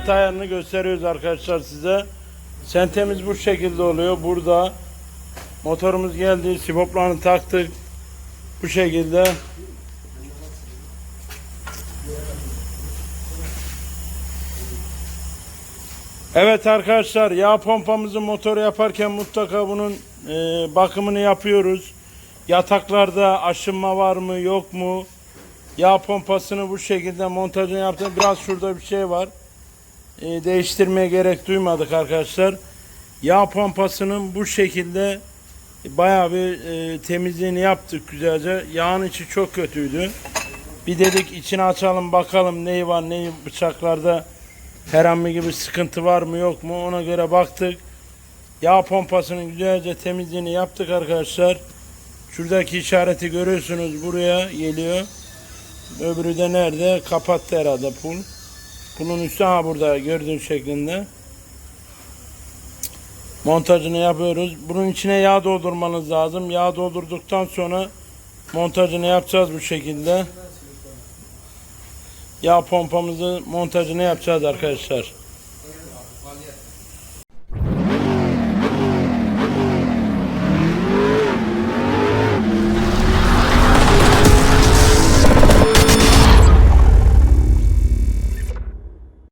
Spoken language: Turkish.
detaylarını gösteriyoruz arkadaşlar size. Sentemiz bu şekilde oluyor. Burada motorumuz geldi. Siboplarını taktık. Bu şekilde. Evet arkadaşlar yağ pompamızı motoru yaparken mutlaka bunun e, bakımını yapıyoruz. Yataklarda aşınma var mı yok mu? Yağ pompasını bu şekilde montajını yaptım. Biraz şurada bir şey var. E, değiştirmeye gerek duymadık arkadaşlar. Yağ pompasının bu şekilde bayağı bir e, temizliğini yaptık güzelce. Yağın içi çok kötüydü. Bir dedik içini açalım bakalım neyi var neyi bıçaklarda herhangi gibi sıkıntı var mı yok mu ona göre baktık. Yağ pompasının güzelce temizliğini yaptık arkadaşlar. Şuradaki işareti görüyorsunuz buraya geliyor. Öbürü de nerede? Kapattı herhalde pul. Pulun üstü ha burada gördüğün şeklinde. Montajını yapıyoruz. Bunun içine yağ doldurmanız lazım. Yağ doldurduktan sonra montajını yapacağız bu şekilde. Yağ pompamızı montajını yapacağız arkadaşlar.